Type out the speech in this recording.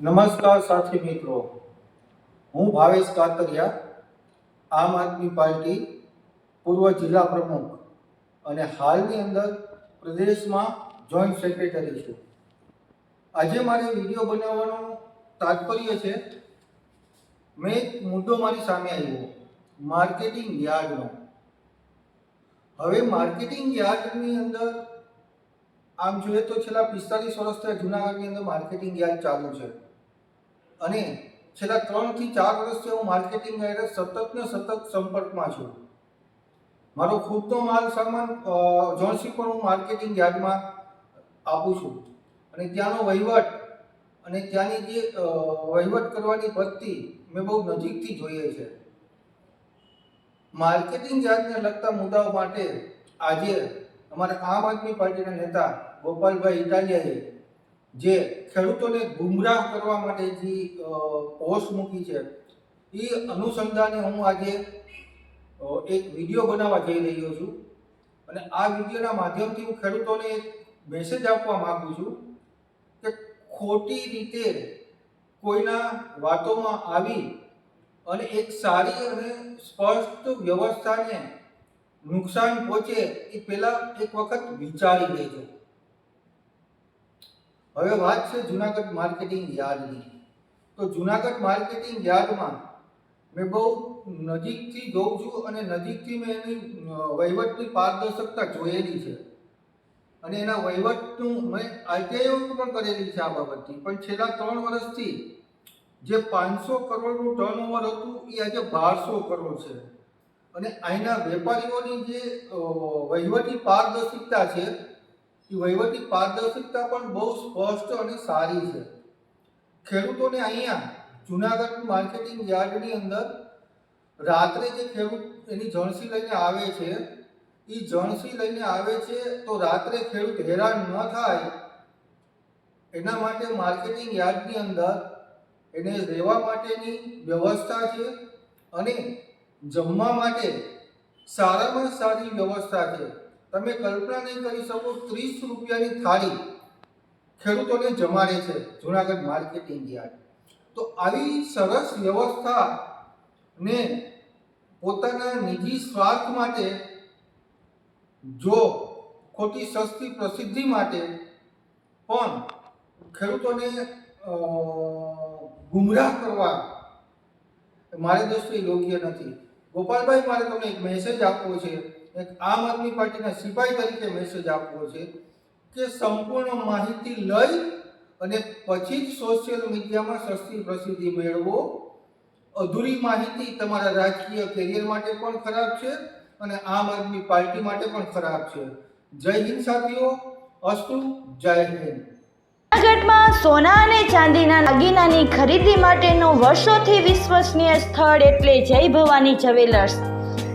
નમસ્કાર સાથી મિત્રો. હું ભાવેશ કાતરિયા, આમ આદમી પાર્ટી પૂર્વ જિલ્લા પ્રમુખ અને હાલની અંદર પ્રદેશમાં જોઈન્ટ સેક્રેટરી છું. આજે મારે વીડિયો બનાવવાનું તાત્પર્ય છે. મેં એક મુદ્દો મારી સામે આવ્યો માર્કેટિંગ યાર્ડનો. હવે માર્કેટિંગ યાર્ડની અંદર આમ જોઈએ તો છેલ્લા પિસ્તાલીસ વર્ષથી જુનાગઢની અંદર માર્કેટિંગ યાર્ડ ચાલુ છે. અને છેલ્લા ત્રણથી ચાર વર્ષથી હું માર્કેટિંગ યાર્ડ સતત ને સતત સંપર્કમાં છું. મારો ખુદનો માલ સામાન જોન્સી પણ હું માર્કેટિંગ યાર્ડમાં આપું છું. અને ત્યાંનો વહીવટ અને ત્યાંની જે વહીવટ કરવાની પદ્ધતિ મેં બહુ નજીકથી જોઈએ છે. માર્કેટિંગ યાર્ડને લગતા મુદ્દાઓ માટે આજે અમારા આમ આદમી પાર્ટીના નેતા ગોપાલભાઈ ઇટાલિયાએ જે ખેડૂતોને ગુમરાહ કરવા માટે જે પોસ્ટ મૂકી છે, એ અનુસંધાને હું આજે એક વીડિયો બનાવવા જઈ રહ્યો છું. અને આ વિડીયોના માધ્યમથી હું ખેડૂતોને એક મેસેજ આપવા માગું છું કે ખોટી રીતે કોઈના વાતોમાં આવી અને એક સારી અને સ્પષ્ટ વ્યવસ્થાને નુકસાન પહોંચે એ પહેલાં એક વખત વિચારી લેજો. હવે વાત છે જુનાગઢ માર્કેટિંગ યાર્ડની. તો જુનાગઢ માર્કેટિંગ યાર્ડમાં મેં બહુ નજીકથી જોઉં છું અને નજીકથી મેં એની વહીવટની પારદર્શકતા જોયેલી છે. અને એના વહીવટનું મેં આઈટીઆઈ પણ કરેલી છે આ બાબતથી. પણ છેલ્લા ત્રણ વર્ષથી જે પાંચસો કરોડનું ટર્નઓવર હતું, એ આજે બારસો કરોડ છે. અને અહીંના વેપારીઓની જે વહીવટી પારદર્શિકતા છે એ વહીવટી પારદર્શિકતા પણ બહુ સ્પષ્ટ અને સારી છે. ખેડૂતોને અહીંયા જુનાગઢ માર્કેટિંગ યાર્ડની અંદર રાત્રે જે ખેડૂત એની જણસી લઈને આવે છે, એ જણસી લઈને આવે છે તો રાત્રે ખેડૂત હેરાન ન થાય, એના માટે માર્કેટિંગ યાર્ડની અંદર એને રહેવા માટેની વ્યવસ્થા છે અને જમવા માટે સારામાં સારી વ્યવસ્થા છે. તમે કલ્પના નહીં કરી શકો, ત્રીસ રૂપિયાની થાળી ખેડૂતોને જમાડે છે જુનાગઢ માર્કેટિંગ યાર્ડ તો આવી સરસ વ્યવસ્થા ને પોતાના નિજી સ્વાર્થ માટે, જો ખોટી સસ્તી પ્રસિદ્ધિ માટે પણ ખેડૂતોને ગુમરાહ કરવા મારે દોસ્તો યોગ્ય નથી. ગોપાલભાઈ, મારે તમને એક મેસેજ આપવો છે. એક આમ આદમી પાર્ટીના સિપાહી તરીકે મેસેજ આપવો છે કે સંપૂર્ણ માહિતી લઈ અને પછી જ સોશિયલ મીડિયામાં સસ્તી પ્રસિદ્ધિ મેળવો. અધૂરી માહિતી તમારા રાજકીય કેરિયર માટે પણ ખરાબ છે અને આમ આદમી પાર્ટી માટે પણ ખરાબ છે. જય હિન્દ સાથીઓ, અસ્તુ, જય હિન્દ. જૂનાગઢમાં સોના અને ચાંદીના દાગીનાની ખરીદી માટેનું વર્ષોથી વિશ્વસનીય સ્થળ એટલે જય ભવાની જ્વેલર્સ